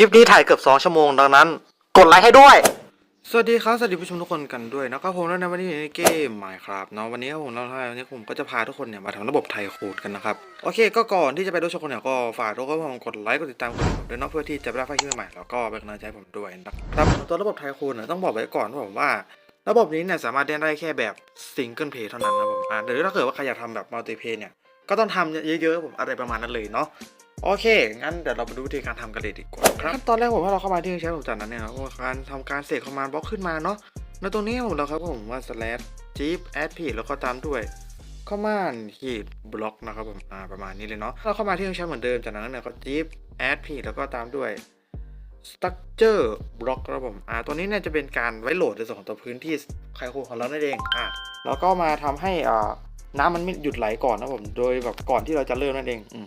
ลิปนี้ถ่ายเกือบ 2 ชั่วโมงดังนั้น กดไลค์ให้ด้วย สวัสดีครับ สวัสดีผู้ชมทุกคนกันด้วยนะครับผมแล้วในวันนี้ในเกมหมายครับเนาะวันนี้ผมเราวันนี้ผมก็จะพาทุกคนเนี่ยมาทำระบบไทยโคดกันนะครับ โอเค ก็ก่อนที่จะไปดูชมคนเนี่ยก็ฝากทุกคนกดไลค์กดติดตามกดผมด้วยเนาะเพื่อที่จะได้พลาดคลิปใหม่ๆแล้วก็เป็นกำลังใจผมด้วยนะครับตัวระบบไทยโคดเนี่ยต้องบอกไว้ก่อนว่าผมว่าระบบนี้เนี่ยสามารถเล่นได้แค่แบบซิงเกิลเพย์เท่านั้นนะผมอ่าหรือถ้าเกิดว่าใครอยากทำแบบมัลติเพย์เนี่ยก็ต้องทำเยอะๆผมอะไรประมาณนั้นเลยเนาะ โอเค งั้นเดี๋ยวเรามาดูวิธีการทำกันเลยดีกว่าครับขั้นตอนแรกผมว่าเราเข้ามาที่แชทผมจากนั้นเนี่ยก็การทำการเสกคอมมานด์บล็อกขึ้นมาเนาะในตรงนี้ผมเราครับผมว่า slash jeep add p แล้วก็ตามด้วยคอมมานด์ขีดบล็อกนะครับผมอ่าประมาณนี้เลยเนาะเราเข้ามาที่แชทเหมือนเดิมจากนั้นเนี่ยก็ jeep add p แล้วก็ตามด้วย structure block ครับผมอ่าตัวนี้เนี่ยจะเป็นการไว้โหลดในส่วนของตัวพื้นที่ไคโคของเรานั่นเองอ่าแล้วก็มาทำให้อ่าน้ำมันไม่หยุดไหลก่อนนะผมโดยแบบก่อนที่เราจะเริ่มนั่นเองอืม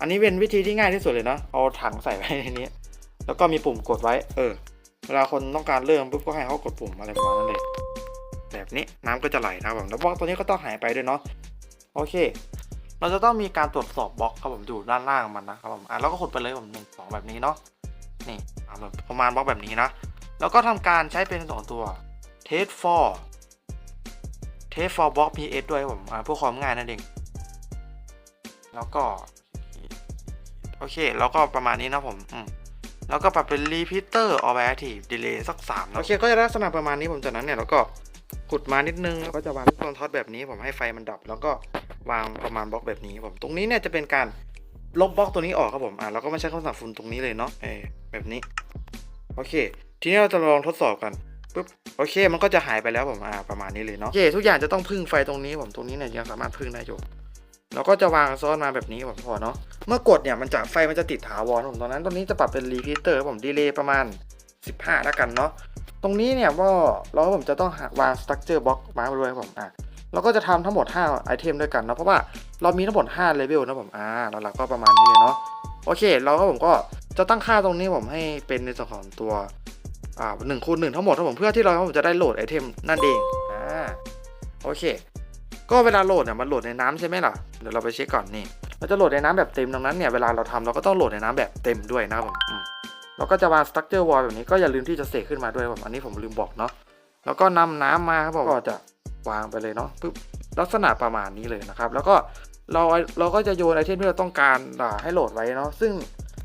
อันนี้เป็นวิธีที่ง่ายที่สุดเลยนะ เอาถังใส่ไว้ในนี้ แล้วก็มีปุ่มกดไว้ เออ เวลาคนต้องการเริ่มปุ๊บก็ให้เขากดปุ่มอะไรประมาณนั้นเลย แบบนี้น้ำก็จะไหลนะครับผมแล้วบล็อกตัวนี้ก็ต้องหายไปด้วยเนาะ โอเค เราจะต้องมีการตรวจสอบบล็อกครับผมอยู่ด้านล่างมันนะครับผมอะแล้วก็กดไปเลยผมหนึ่งสองแบบนี้เนาะ นี่อะแบบประมาณบล็อกแบบนี้นะ แล้วก็ทำการใช้เป็นสองตัว test for test for block ps ด้วยผมอ่าเพื่อความง่ายนั่นเอง แล้วก็ โอเค แล้วก็ประมาณนี้นะผมอืมแล้วก็ปรับเป็น repeater or active delay สัก3นะโอเค ก็จะลักษณะประมาณนี้ผมจากนั้นเนี่ยแล้วก็ขุดมานิดนึงแล้วก็จะวางตรงท็อตแบบนี้ผมให้ไฟมันดับ แล้วก็วางประมาณบล็อกแบบนี้ผมตรงนี้เนี่ยจะเป็นการลบบล็อกตัวนี้ออกครับผมอ่าแล้วก็ไมาใช้คำสั่งฝุ่นตรงนี้เลยเนาะเออแบบนี้ โอเค ทีนี้เราจะลองทดสอบกันปุ๊บโอเค มันก็จะหายไปแล้วผมอ่าประมาณนี้เลยเนาะโอเคทุกอย่างจะต้องพึ่งไฟตรงนี้ผมตรงนี้เนี่ยยังสามารถพึ่งได้อยู่ เราก็จะวางซ้อนมาแบบนี้ผมพอเนาะเมื่อกดเนี่ยมันจะไฟมันจะติดถาวรผมตอนนั้นตรงนี้จะปรับเป็นรีพิเตอร์ผมดีเลย์ประมาณ 15 แล้วกันเนาะตรงนี้เนี่ยว่าเราผมจะต้องวางสตรัคเจอร์บล็อกมาไว้ด้วยผมอะเราก็จะทำทั้งหมด 5 ไอเทมด้วยกันเนาะเพราะว่าเรามีทั้งหมด 5 เลเวลนะผมอ่าแล้วเราก็ประมาณนี้เลยเนาะโอเค เราก็ผมก็จะตั้งค่าตรงนี้ผมให้เป็นในส่วนของตัวอ่าหนึ่งคูณหนึ่งทั้งหมดทั้งผมเพื่อที่เราผมจะได้โหลดไอเทมนั่นเองอ่าโอเค ก็เวลาโหลดเนี่ยมันโหลดในน้ำใช่ไหมล่ะ เดี๋ยวเราไปเช็คก่อนนี่ เราจะโหลดในน้ำแบบเต็มดังนั้นเนี่ยเวลาเราทำเราก็ต้องโหลดในน้ำแบบเต็มด้วยนะครับผมเราก็จะวาง structure wall แบบนี้ก็อย่าลืมที่จะเสกขึ้นมาด้วยผมอันนี้ผมลืมบอกเนาะ แล้วก็นำน้ำมาครับผมก็จะวางไปเลยเนาะปึ๊บลักษณะประมาณนี้เลยนะครับ แล้วก็เราเราก็จะโยนไอเทมที่เราต้องการให้โหลดไว้เนาะ ซึ่ง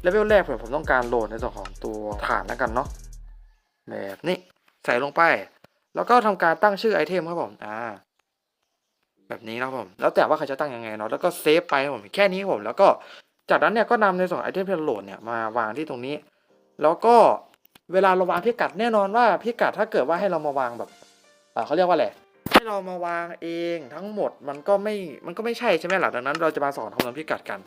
เลเวลแรกผมผมต้องการโหลดในส่วนของตัวฐานแล้วกันเนาะแบบนี้ใส่ลงไป แล้วก็ทำการตั้งชื่อไอเทมครับผม อ่า แบบนี้นะครับผม แล้วแต่ว่าใครจะตั้งยังไงเนาะแล้วก็เซฟไปผมแค่นี้ผม แล้วก็จากนั้นเนี่ยก็นำในส่วนไอเทมเราโหลดเนี่ยมาวางที่ตรงนี้ แล้วก็เวลาเราวางพิกัดแน่นอนว่าพิกัดถ้าเกิดว่าให้เรามาวางแบบเขาเรียกว่าอะไรให้เรามาวางเองทั้งหมดมันก็ไม่มันก็ไม่ใช่ใช่ไหมหล่ะดังนั้นเราจะมาสอนคำนวณพิกัดกัน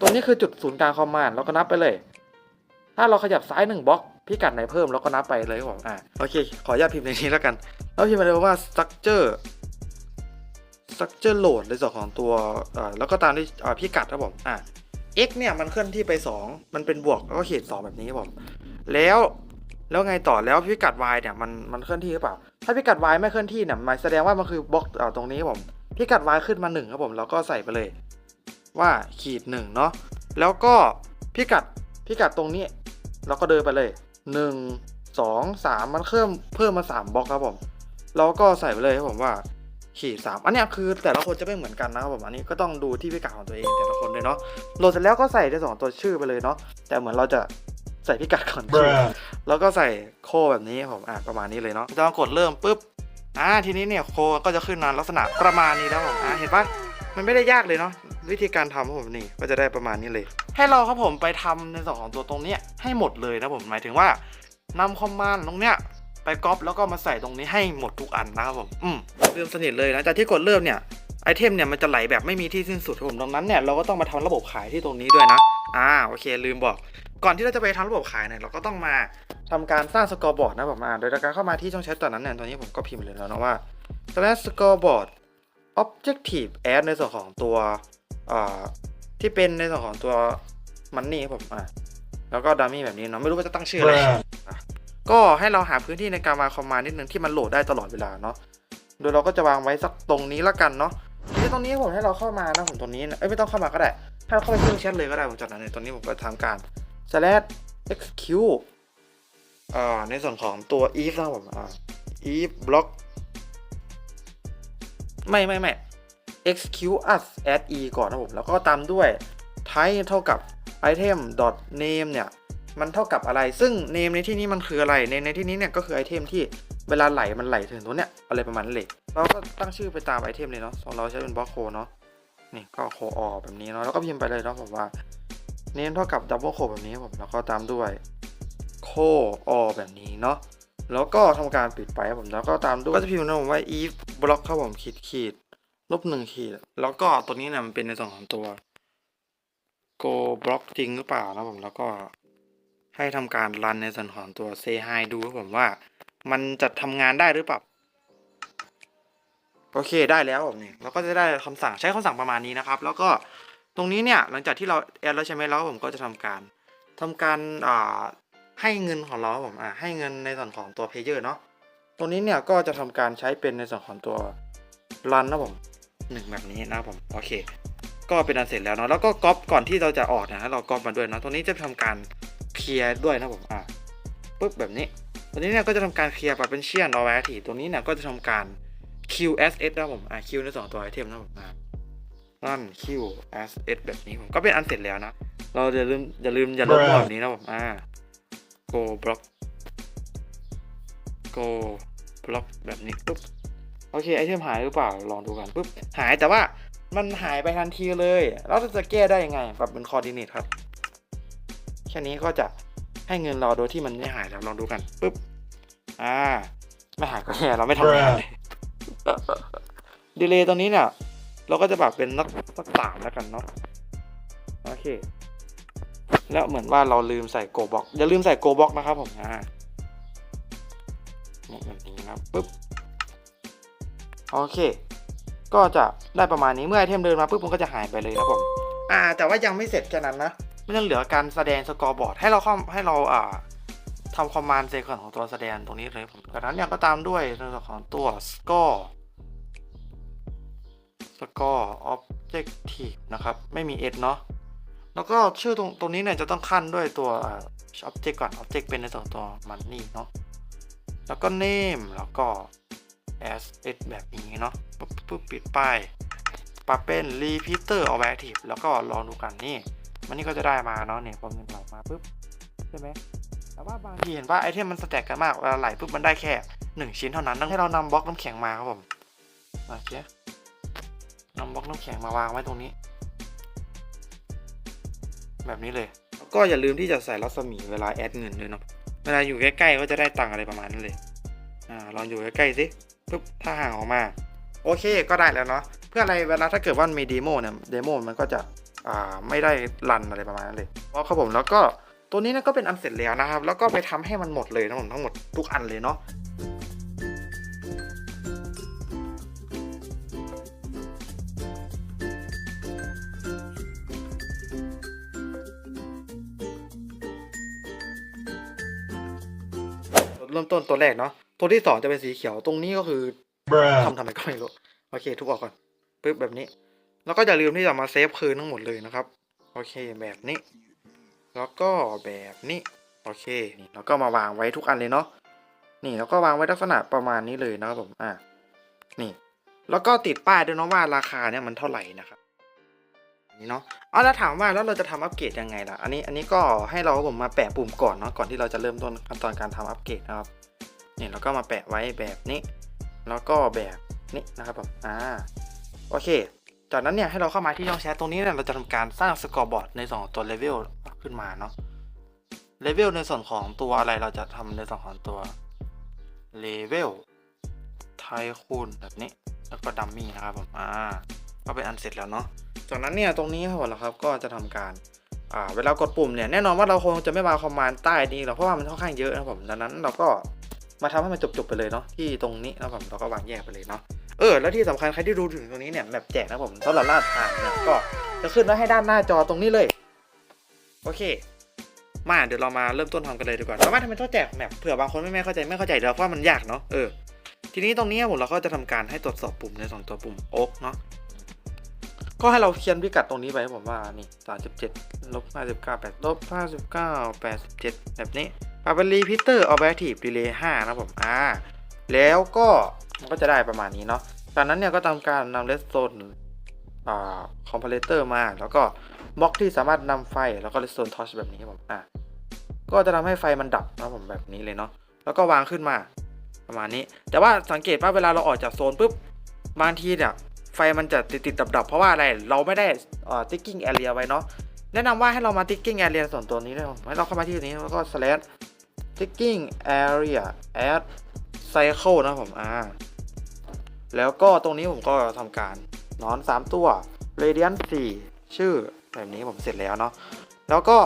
ตรงนี้คือจุดศูนย์กลางคอมมานด์เราก็นับไปเลย ถ้าเราขยับซ้ายหนึ่งบล็อกพิกัดไหนเพิ่มเราก็นับไปเลยครับผมอ่าโอเค ขออนุญาตพิมพ์ในนี้แล้วกัน แล้วพิมพ์มาเลยว่า structure structure load ในส่วนของตัวแล้วก็ตามที่อ่าพิกัดครับผมอ่า x เนี่ยมันเคลื่อนที่ไป 2 มันเป็นบวกแล้วก็เขียน2แบบนี้ครับผมแล้วแล้วไงต่อแล้วพิกัด y เนี่ยมันมันเคลื่อนที่หรือเปล่า ถ้าพิกัด y ไม่เคลื่อนที่เนี่ยหมายแสดงว่ามันคือบล็อกตรงนี้ครับผมพิกัด y ขึ้นมา1ครับผมเราก็ใส่ไปเลย ว่าขีด1เนาะแล้วก็พิกัดพิกัดตรงนี้ เราก็เดินไปเลย 1 2 3 มันเพิ่มเพิ่มมา 3บล็อกครับผมเราก็ใส่ไปเลยครับผมว่า ขีดสามอันเนี้ยคือแต่ละคนจะไม่เหมือนกันนะครับผมอันนี้ก็ต้องดูที่พิกัดของตัวเองแต่ละคนเลยเนาะโหลดเสร็จแล้วก็ใส่ในสองตัวชื่อไปเลยเนาะแต่เหมือนเราจะใส่พิกัดก่อนชื่อแล้วก็ใส่โคแบบนี้ครับผมอะประมาณนี้เลยเนาะจะมากดเริ่มปุ๊บอ่าทีนี้เนี่ยโคก็จะขึ้นมาลักษณะประมาณนี้แล้วผมอ่าเห็นปะมันไม่ได้ยากเลยเนาะวิธีการทำครับผมนี่ก็จะได้ประมาณนี้เลย ให้เราครับผมไปทำในส่วนของตัวตรงเนี้ยให้หมดเลยนะผมหมายถึงว่านำคอมมานด์ตรงเนี้ย ไปก๊อปแล้วก็มาใส่ตรงนี้ให้หมดทุกอันนะครับผมอืมเริ่มสนิทเลยนะจากที่กดเริ่มเนี่ยไอเทมเนี่ยมันจะไหลแบบไม่มีที่สิ้นสุดครับผมดังนั้นเนี่ยเราก็ต้องมาทำระบบขายที่ตรงนี้ด้วยนะอ่าโอเค ลืมบอก ก่อนที่เราจะไปทำระบบขายเนี่ยเราก็ต้องมาทำการสร้างสกอร์บอร์ดนะผมอ่าโดยการเข้ามาที่ช่องแชทตอนนั้นเนี่ยตอนนี้ผมก็พิมพ์เลยแล้วนะว่า slash scoreboard objective add ในส่วนของตัวอ่าที่เป็นในส่วนของตัวมันนี่ครับผมอ่าแล้วก็ดัมมี่แบบนี้เนาะไม่รู้ว่าจะตั้งชื่ออะไรอะ ก็ให้เราหาพื้นที่ในการวางคอมมานด์นิดนึงที่มันโหลดได้ตลอดเวลาเนาะโดยเราก็จะวางไว้สักตรงนี้ละกันเนาะทีนี้ตรงนี้ผมให้เราเข้ามานะผมตรงนี้นะเอ้ยไม่ต้องเข้ามาก็ได้ให้เราเข้าไปที่แชทเลยก็ได้ผมจากนั้นในตรงนี้ผมก็ทำการ slash execute อ่าในส่วนของตัว if นะผมอ่า if block ไม่ไม่ไม่ execute us as e ก่อนนะผมแล้วก็ตามด้วย type เท่ากับ item dot name เนี่ย มันเท่ากับอะไร ซึ่ง name ในที่นี้มันคืออะไรในในที่นี้เนี่ยก็คือไอเทมที่เวลาไหลมันไหลถึงตัวเนี้ยอะไรประมาณนั้นเลยเราก็ตั้งชื่อไปตามไอเทมเลยเนาะของเราใช้เป็นบล็อกโคเนาะนี่ก็โคออแบบนี้เนาะแล้วก็พิมพ์ไปเลยเนาะผมว่า name เท่ากับดับเบิลโคแบบนี้ผมแล้วก็ตามด้วยโคออแบบนี้เนาะแล้วก็ทำการปิดไปครับผมแล้วก็ตามด้วยก็จะพิมพ์นะผมว่า if block ครับผมขีดขีดลบหนึ่งขีดแล้วก็ตัวนี้เนี่ยมันเป็นในส่วนของตัว go block จริงหรือเปล่านะผมแล้วก็ ให้ทำการรันในส่วนของตัว say hi ดูครับผมว่า มันจะทำงานได้หรือเปล่าโอเคได้แล้วผมนี่เราก็จะได้คำสั่งใช้คำสั่งประมาณนี้นะครับ แล้วก็ตรงนี้เนี่ยหลังจากที่เราแอดแล้วใช่ไหมแล้วผมก็จะทำการทำการอ่าให้เงินของเราผมอ่าให้เงินในส่วนของตัวเพเยอร์เนาะตรงนี้เนี่ยก็จะทำการใช้เป็นในส่วนของตัวรันนะผมหนึ่งแบบนี้นะผมโอเค ก็เป็นอันเสร็จแล้วเนาะแล้วก็ก๊อปก่อนที่เราจะออกนะเราก๊อปมาด้วยเนาะตรงนี้จะทำการ ลียร์ด้วยนะผมอ่าปุ๊บแบบนี้ ตัวนี้เนี่ยก็จะทำการเคลียร์ปรับเป็นเชียนเอาไว้ทีตัวนี้เนี่ยก็จะทำการ QSS นะผมอ่า Q ในสองตัวไอเทมนะผมอ่านั่น QSS แบบนี้ผมก็เป็นอันเสร็จแล้วนะ เราอย่าลืมอย่าลืมอย่าลบหมดนี้นะผมอ่า go block go block แบบนี้ปุ๊บโอเคไอเทมหายหรือเปล่าลองดูกันปุ๊บหายแต่ว่ามันหายไปทันทีเลย เราจะแก้ได้ยังไง ปรับเป็น coordinate ครับ แค่นี้ก็จะให้เงินเราโดยที่มันไม่หายแล้วลองดูกันปุ๊บอ่าไม่หายก็แย่เราไม่ทำงานเลยดีเลย์ตรงนี้เนี่ยเราก็จะปรับเป็นนักสักสามแล้วกันเนาะโอเค แล้วเหมือนว่าเราลืมใส่โกบ็อกอย่าลืมใส่โกบ็อกนะครับผมอ่าแบบนี้นะครับปุ๊บโอเค ก็จะได้ประมาณนี้เมื่อไอเทมเดินมาปุ๊บมันก็จะหายไปเลยนะผม อ่า แต่ว่ายังไม่เสร็จแค่นั้นนะ มันยังเหลือการแสดงสกอร์บอร์ดให้เราเข้าให้เราอ่าทำคอมมานด์เซกอนของตัวแสดงตรงนี้เลยผมจากนั้นเนี่ยก็ตามด้วยในส่วนของตัว score score objective นะครับ ไม่มี s เนาะแล้วก็ชื่อตรงตรงนี้เนี่ยจะต้องขั้นด้วยตัวอ่า object ก่อน object เป็นในส่วนตัว money เนาะแล้วก็ name แล้วก็ as s แบบนี้เนาะปุ๊บปุ๊บปิดป้ายปรับเป็น repeater objective แล้วก็ลองดูกันนี่ มันนี่ก็จะได้มาเนาะเนี่ยพอเงินไหลมาปุ๊บใช่ไหมแต่ว่าบางทีเห็นว่าไอเทมมันสแต็กกันมากเวลาไหลปุ๊บมันได้แค่หนึ่งชิ้นเท่านั้นต้องให้เรานำบล็อกน้ำแข็งมาครับผมโอเคนำบล็อกน้ำแข็งมาวางไว้ตรงนี้ แบบนี้เลย ก็อย่าลืมที่จะใส่รัศมีเวลาแอดเงินด้วยเนาะเวลาอยู่ใกล้ๆก็จะได้ตังค์อะไรประมาณนั้นเลยอ่าลองอยู่ใกล้ๆสิปุ๊บถ้าห่างออกมา โอเคก็ได้แล้วเนาะเพื่ออะไรเวลาถ้าเกิดว่ามีเดโมเนี่ยเดโมมันก็จะ ไม่ได้รันอะไรประมาณนั้นเลยเพราะครับผมแล้วก็ตัวนี้นะก็เป็นอันเสร็จแล้วนะครับ แล้วก็ไปทำให้มันหมดเลยทั้งหมดทั้งหมดทุกอันเลยเนาะเริ่มต้นตัวแรกเนาะตัวที่สองจะเป็นสีเขียวตรงนี้ก็คือทำทำไมก็ไม่รู้โอเคทุกออกก่อนปึ๊บแบบนี้ แล้วก็อย่าลืมที่จะมาเซฟคืนทั้งหมดเลยนะครับ โอเคแบบนี้ แล้วก็แบบนี้ โอเค นี่แล้วก็มาวางไว้ทุกอันเลยเนาะ นี่แล้วก็วางไว้ลักษณะประมาณนี้เลยนะครับผม อ่านี่ แล้วก็ติดป้ายด้วยเนาะว่าราคาเนี่ยมันเท่าไหร่นะครับนี่เนาะอ๋อแล้วถามว่าแล้วเราจะทำอัปเกรดยังไงล่ะ อันนี้อันนี้ก็ให้เราผมมาแปะปุ่มก่อนเนาะ ก่อนที่เราจะเริ่มต้นขั้นตอนการทำอัปเกรดนะครับ นี่แล้วก็มาแปะไว้แบบนี้ แล้วก็แบบนี้นะครับผม อ่า โอเค จากนั้นเนี่ยให้เราเข้ามาที่ช่องแชทตรงนี้เนี่ยเราจะทำการสร้างสกอร์บอร์ดในส่วนของตัวเลเวลขึ้นมาเนาะเลเวลในส่วนของตัวอะไรเราจะทำในส่วนของตัวเลเวลไทคูณแบบนี้แล้วก็ดัมมี่นะครับผมอ่าก็เป็นอันเสร็จแล้วเนาะจากนั้นเนี่ยตรงนี้ครับผมครับก็จะทำการอ่าเวลากดปุ่มเนี่ยแน่นอนว่าเราคงจะไม่วาคอมมานด์ใต้นี้หรอกเพราะว่ามันค่อนข้างเยอะนะครับผมดังนั้นเราก็มาทำให้มันจบๆไปเลยเนาะที่ตรงนี้นะครับผมเราก็วางแยกไปเลยเนาะ เออ แล้วที่สำคัญใครที่ดูถึงตรงนี้เนี่ยแบบแจกนะผมสำหรับลาดทางเนี่ยก็จะขึ้นไว้ให้ด้านหน้าจอตรงนี้เลย โอเค มาเดี๋ยวเรามาเริ่มต้นทำกันเลยดีกว่าแล้วว่าทำไมต้องแจกแมปเผื่อบางคนไม่ไม่เข้าใจไม่เข้าใจเดี๋ยวเพราะว่ามันยากเนาะเออทีนี้ตรงนี้ผมเราก็จะทำการให้ตรวจสอบปุ่มในสองตัวปุ่มโอ๊กเนาะก็ให้เราเขียนพิกัดตรงนี้ไปผมว่านี่สามสิบเจ็ดลบห้าสิบเก้าแปดลบห้าสิบเก้าแปดสิบเจ็ดแบบนี้ปรับเป็นรีพิเตอร์ออบเจกตีฟดีเลย์ห้านะผมอ่าแล้วก็ มันก็จะได้ประมาณนี้เนาะจากนั้นเนี่ยก็ทำการนำเลสโซนอ่าคอมเพลเตอร์มา แล้วก็บล็อกที่สามารถนำไฟแล้วก็เลสโซนทอชแบบนี้ครับผมอ่าก็จะทำให้ไฟมันดับนะผมแบบนี้เลยเนาะแล้วก็วางขึ้นมาประมาณนี้ แต่ว่าสังเกตว่าเวลาเราออกจากโซนปุ๊บบางทีเนี่ยไฟมันจะติดติดดับดับเพราะว่าอะไรเราไม่ได้อ่าติ๊กกิ้งแอเรียไว้เนาะแนะนำว่าให้เรามาติ๊กกิ้งแอเรียส่วนตัวนี้ด้วยให้เราเข้ามาที่นี้แล้วก็ slash ticking area add cycle นะผมอ่า แล้วก็ตรงนี้ผมก็ทำการนอน 3 ตัว radiant 4ชื่อแบบนี้ผมเสร็จแล้วเนาะแล้วก็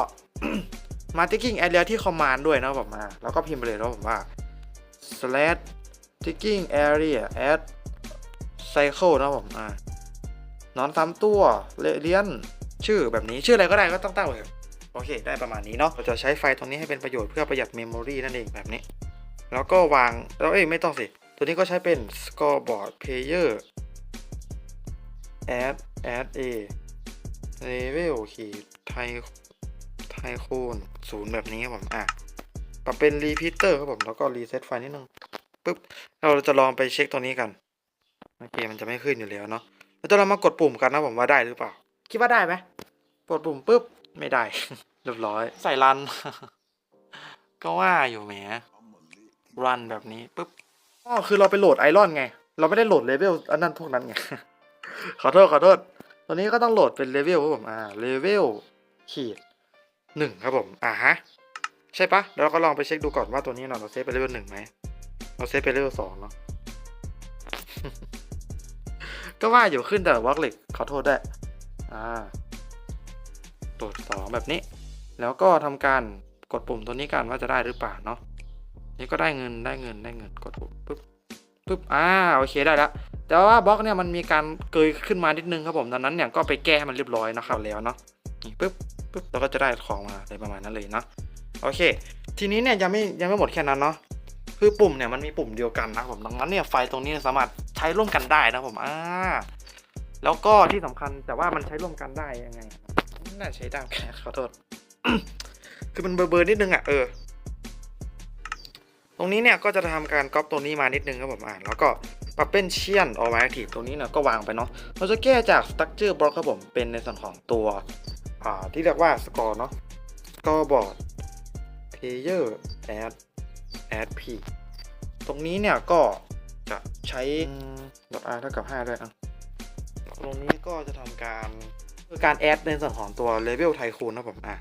มา ticking area ที่ command ด้วยนะผมอ่าแล้วก็พิมพ์ไปเลยนะผมว่า slash ticking area add cycle นะผมอ่านอน3ตัว radiant ชื่อแบบนี้ชื่ออะไรก็ได้ก็ต้องตั้งเลยโอเค ได้ประมาณนี้เนาะเราจะใช้ไฟตรงนี้ให้เป็นประโยชน์เพื่อประหยัดเมมโมรีนั่นเองแบบนี้ แล้วก็วางแล้วเอ้ยไม่ต้องสิ ตัวนี้ก็ใช้เป็น scoreboard player add add a level ขีดไทยไทยคูณศูนย์แบบนี้ครับผมอะปรับเป็น repeater ครับผม แล้วก็ reset ไฟนิดนึงปึ๊บเราจะลองไปเช็คตัวนี้กันโอเคมันจะไม่ขึ้นอยู่แล้วเนาะเราจะลองมากดปุ่มกันนะผมว่าได้หรือเปล่า คิดว่าได้ไหมกดปุ่มปุ๊บไม่ได้ เรียบร้อย ใส่รัน ก็ว่าอยู่แหมรันแบบนี้ปุ๊บ อ๋อคือเราไปโหลดไอรอนไง เราไม่ได้โหลดเลเวลอันนั้นพวกนั้นไง ขอโทษขอโทษ ตัวนี้ก็ต้องโหลดเป็นเลเวลครับผม อ่า เลเวลขีดหนึ่งครับผม อ่าฮะ ใช่ปะเราก็ลองไปเช็คดูก่อนว่าตัวนี้เราเซฟเป็นเลเวลหนึ่งไหม เราเซฟเป็นเลเวลสองเนาะ ก็ว่าอยู่ขึ้นแต่วอล์กเล็กขอโทษได้อ่าตัวสองแบบนี้ แล้วก็ทำการกดปุ่มตัวนี้กันว่าจะได้หรือเปล่าเนาะ นี่ก็ได้เงินได้เงินได้เงินกดปุ๊บปุ๊บปุ๊บอ่าโอเคได้ล้วแต่ว่าบล็อกเนี่ยมันมีการเกยขึ้นมานิดนึงครับผมดังนั้นเนี่ยก็ไปแก้ให้มันเรียบร้อยนะครับแล้วเนาะนี่ปุ๊บปุ๊บเราก็จะได้ของมาอะไรประมาณนั้นเลยเนาะโอเค ทีนี้เนี่ยยังไม่ยังไม่หมดแค่นั้นเนาะคือปุ่มเนี่ยมันมีปุ่มเดียวกันนะครับผมดังนั้นเนี่ยไฟตรงนี้สามารถใช้ร่วมกันได้นะครับผมอ่าแล้วก็ที่สำคัญแต่ว่ามันใช้ร่วมกันได้ยังไงน่าใช้ได้แค่ขอโทษคือมันเบอร์เบอร์นิดนึงอะเออ ตรงนี้เนี่ยก็จะทำการก๊อปตัวนี้มานิดนึงครับผมอ่านแล้วก็ปรับเป็นเชียนออ r แอคทีฟตรงนี้เนี่ยก็วางไปเนาะเราจะแก้จาก structure block ครับผมเป็นในส่วนของตัวอ่าที่เรียกว่า score เนาะ scoreboard player add add p ตรงนี้เนี่ยก็จะใช้ดอท r เท่ากับ5ด้วยอะตรงนี้ก็จะทำการคือการ add ในส่วนของตัว level ไทคูนนะผมอะ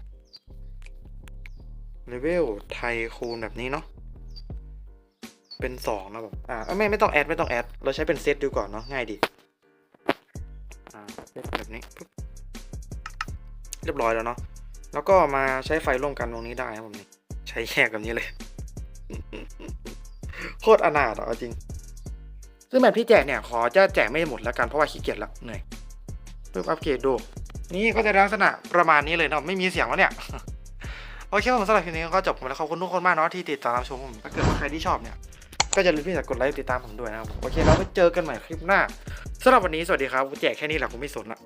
level ไทคูนแบบนี้เนาะ เป็นสองนะผมอ่าไม่ไม่ต้องแอดไม่ต้องแอดเราใช้เป็นเซตดูก่อนเนาะง่ายดีอ่าแบบนี้ปุ๊บเรียบร้อยแล้วเนาะแล้วก็มาใช้ไฟร่วมกันตรงนี้ได้ครับผมนี่ใช้แยกแบบนี้เลยโคตรอนาถอะจริง ซึ่งแบบที่แจกเนี่ยขอจะแจกไม่หมดแล้วกันเพราะว่าขี้เกียจละเหนื่อยปุ๊บอัปเกรดดูนี่ก็จะลักษณะประมาณนี้เลยเนาะไม่มีเสียงแล้วเนี่ยโอเคผมสำหรับคลิปนี้ก็จบผมแล้วขอบคุณทุกคนมากเนาะที่ติดตามชมผมถ้าเกิดว่าใครที่ชอบเนี่ย ก็อย่าลืมที่จะกดไลค์ติดตามผมด้วยนะครับโอเคเราไปเจอกันใหม่คลิปหน้าสำหรับวันนี้สวัสดีครับแจกแค่นี้แหละผมไม่สนละ